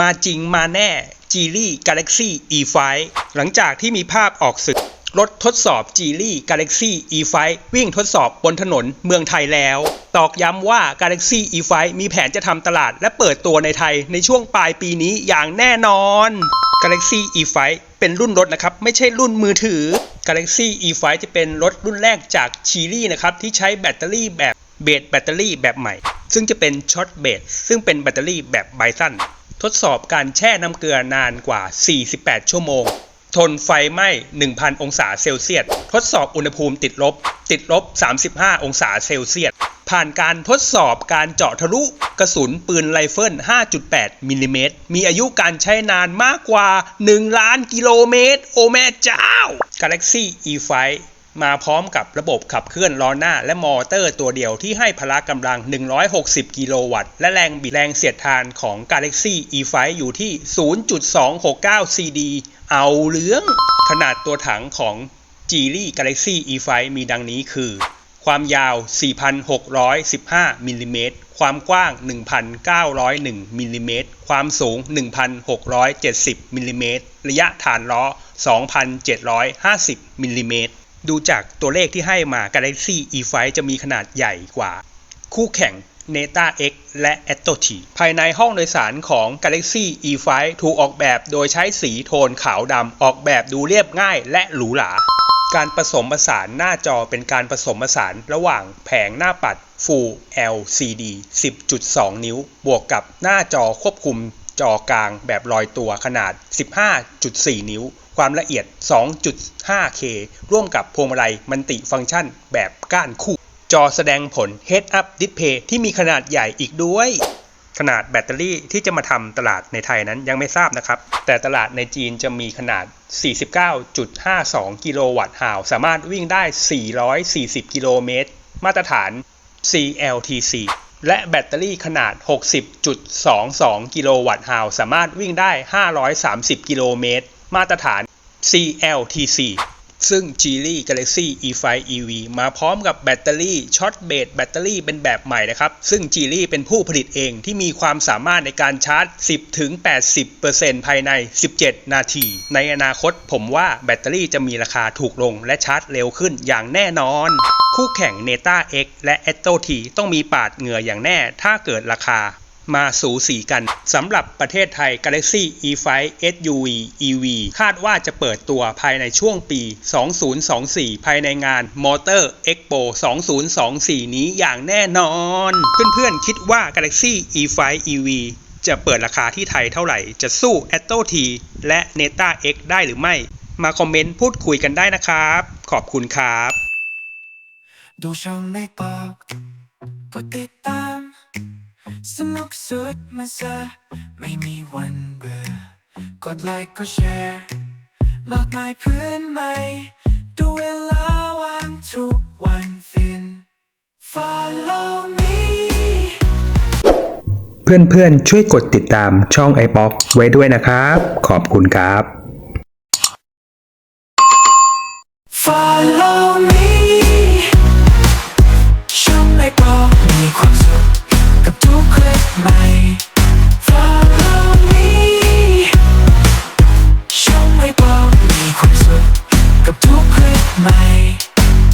มาจริงมาแน่ g ี l y Galaxy E5 หลังจากที่มีภาพออกศึกรถทดสอบ g ี l y Galaxy E5 วิ่งทดสอบบนถนนเมืองไทยแล้ว ตอกย้ำว่า Galaxy E5 มีแผนจะทำตลาดและเปิดตัวในไทยในช่วงปลายปีนี้อย่างแน่นอน Galaxy E5 เป็นรุ่นรถนะครับ ไม่ใช่รุ่นมือถือ Galaxy E5 จะเป็นรถรุ่นแรกจาก c h i l i นะครับ ที่ใช้แบตเตอรี่แบบเบสแบตเตอรี่แบบใหม่ ซึ่งจะเป็นช็อตเบสซึ่งเป็นแบตเตอรี่แบบไบสัน ทดสอบการแช่น้ำเกลือนานกว่า 48 ชั่วโมง ทนไฟไหม้ 1,000 องศาเซลเซียส ทดสอบอุณหภูมิติดลบ ติดลบ 35 องศาเซลเซียส ผ่านการทดสอบการเจาะทะลุกระสุนปืนไรเฟิล 5.8 มิลลิเมตร มีอายุการใช้นานมากกว่า 1 ล้านกิโลเมตร โอแม่เจ้า Galaxy E5 มาพร้อมกับระบบขับเคลื่อนล้อหน้าและมอเตอร์ตัวเดียวที่ให้พละกำลัง 160 กิโลวัตต์ และแรงบิดแรงเสียดทานของ Galaxy E5 อยู่ที่ 0.269 CD เอาเหลือง ขนาดตัวถังของ g e l y Galaxy E5 มีดังนี้คือ ความยาว 4,615 มิลลิเมตร ความกว้าง 1,901 มิลลิเมตร ความสูง 1,670 มิลลิเมตร ระยะฐานล้อ 2,750 มิลลิเมตร ดูจากตัวเลขที่ให้มา Galaxy E5 จะมีขนาดใหญ่กว่า คู่แข่ง Neta X และ Atto T ภายในห้องโดยสารของ Galaxy E5 ถูกออกแบบโดยใช้สีโทนขาวดำออกแบบดูเรียบง่ายและหรูหราการผสมผสานหน้าจอเป็นการผสมผสานระหว่างแผงหน้าปัด Full LCD 10.2 นิ้ว บวกกับหน้าจอควบคุมจอกลางแบบลอยตัวขนาด 15.4 นิ้ว ความละเอียด 2.5K ร่วมกับพวงมาลัยมันติฟังก์ชันแบบก้านคู่ จอแสดงผล Head Up Display ที่มีขนาดใหญ่อีกด้วย ขนาดแบตเตอรี่ที่จะมาทำตลาดในไทยนั้นยังไม่ทราบนะครับ แต่ตลาดในจีนจะมีขนาด 49.52 กิโลวัตต์ฮาวสามารถวิ่งได้ 440 กิโลเมตร มาตรฐาน CLTC และแบตเตอรี่ขนาด 60.22 กิโลวัตต์ฮาวสามารถวิ่งได้ 530 กิโลเมตร มาตรฐาน CLTC ซึ่ง g e l y Galaxy E5 EV มาพร้อมกับแบตเตอรี่ช็อตเบสแบตเตอรี่เป็นแบบใหม่นะครับ ซึ่ง g e l y เป็นผู้ผลิตเองที่มีความสามารถในการชาร์จ 10-80%ภายใน 17 นาที ในอนาคตผมว่าแบตเตอรี่จะมีราคาถูกลงและชาร์จเร็วขึ้นอย่างแน่นอน คู่แข่ง Neta X และ Atto T ต้องมีปาดเหงื่ออย่างแน่ถ้าเกิดราคา มาสูสีกันสำหรับประเทศไทย Galaxy E5 SUV EV คาดว่าจะเปิดตัวภายในช่วงปี 2024 ภายในงาน Motor Expo 2024 นี้อย่างแน่นอน เพื่อนๆคิดว่า Galaxy E5 EV จะเปิดราคาที่ไทยเท่าไหร่ จะสู้ Atto T และ Neta X ได้หรือไม่ มาคอมเมนต์พูดคุยกันได้นะครับ ขอบคุณครับ ดูช่องในตอกกดติดตาม สนุกสุดมาซะไม่มีวันเบื่อกดไลค์ก็แชร์หากหายเพื่อนใหม่ดูเวลาวันทุกวันฟิน Follow me เพื่อนๆ ช่วยกดติดตามช่องไอป๊อกไว้ด้วยนะครับ ขอบคุณครับ Follow me